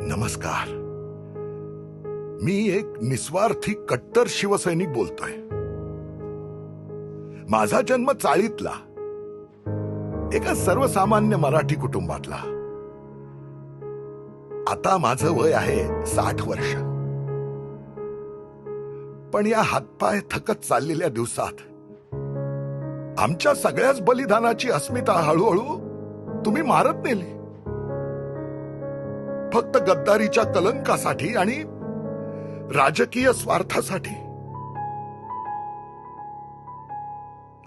नमस्कार. मी एक निस्वार्थी कट्टर शिवसैनिक बोलतोय. माझा जन्म चाळीतला. एका सर्वसामान्य मराठी कुटुंबातला. आता माझं वय आहे साठ वर्ष. पण या हातपाय थकत चाललेल्या दिवसात आमच्या सगळ्याच बलिदानाची अस्मिता हळूहळू तुम्ही मारत नेली. फक्त गद्दारीच्या कलंकासाठी आणि राजकीय स्वार्थासाठी.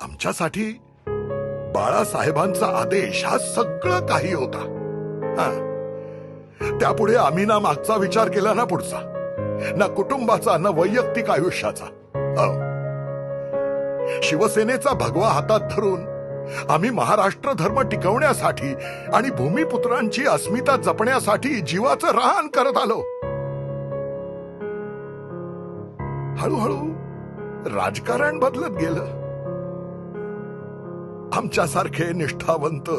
आमच्यासाठी बाळासाहेबांचा आदेश हा सगळं काही होता. हा. त्यापुढे आम्ही ना मागचा विचार केला ना पुढचा. ना कुटुंबाचा ना वैयक्तिक आयुष्याचा. हो. शिवसेनेचा भगवा हातात धरून आम्ही महाराष्ट्र धर्म टिकवण्यासाठी आणि भूमिपुत्रांची अस्मिता जपण्यासाठी जीवाचं राहण करत आलो. हळूहळू राजकारण बदलत गेलं. आमच्यासारखे निष्ठावंत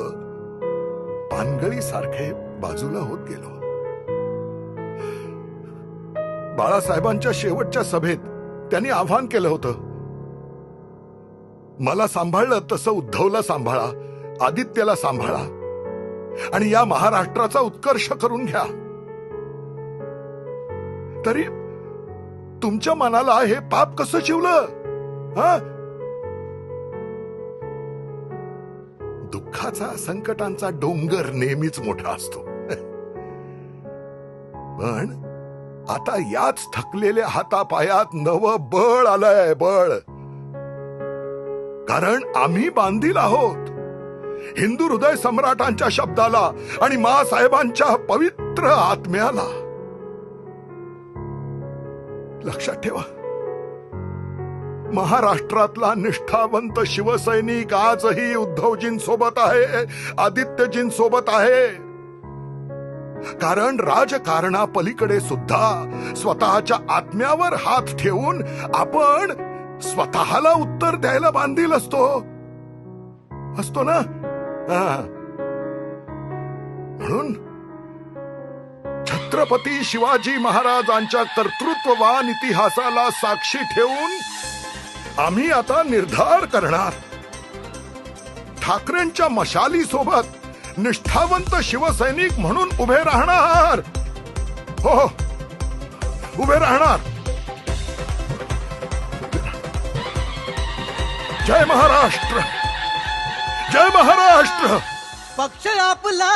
पानगळी सारखे बाजूला होत गेलो. बाळासाहेबांच्या शेवटच्या सभेत त्यांनी आव्हान केलं होतं. मला सांभाळलं तसं उद्धवला सांभाळा आदित्यला सांभाळा. आणि या महाराष्ट्राचा उत्कर्ष करून घ्या. तरी तुमच्या मनाला हे पाप कसं चिवलं? हा? दुःखाचा संकटांचा डोंगर नेहमीच मोठा असतो. पण आता याच थकलेल्या हातापायात नव बळ आलंय बळ. कारण आम्ही बांधील आहोत. हिंदू हृदय सम्राटांच्या शब्दाला आणि मासाहेबांच्या पवित्र आत्म्याला. लक्षात ठेवा. महाराष्ट्रातला निष्ठावंत शिवसैनिक आजही उद्धवजींसोबत आहे आदित्यजींसोबत आहे. कारण राजकारणापलीकडे सुद्धा स्वतःच्या आत्म्यावर हात ठेवून आपण स्वतःला उत्तर द्यायला बांधील असतो. असतो ना? म्हणून छत्रपती शिवाजी महाराजांच्या कर्तृत्ववान इतिहासाला साक्षी ठेवून आम्ही आता निर्धार करणार. ठाकरेंच्या मशाली सोबत निष्ठावंत शिवसैनिक म्हणून उभे राहणार. हो हो. उभे राहणार. जय महाराष्ट्र. जय महाराष्ट्र. पक्ष आपला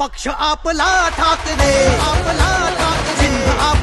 पक्ष आपला ठाकरे. आपला ठाकरे. चिन्ह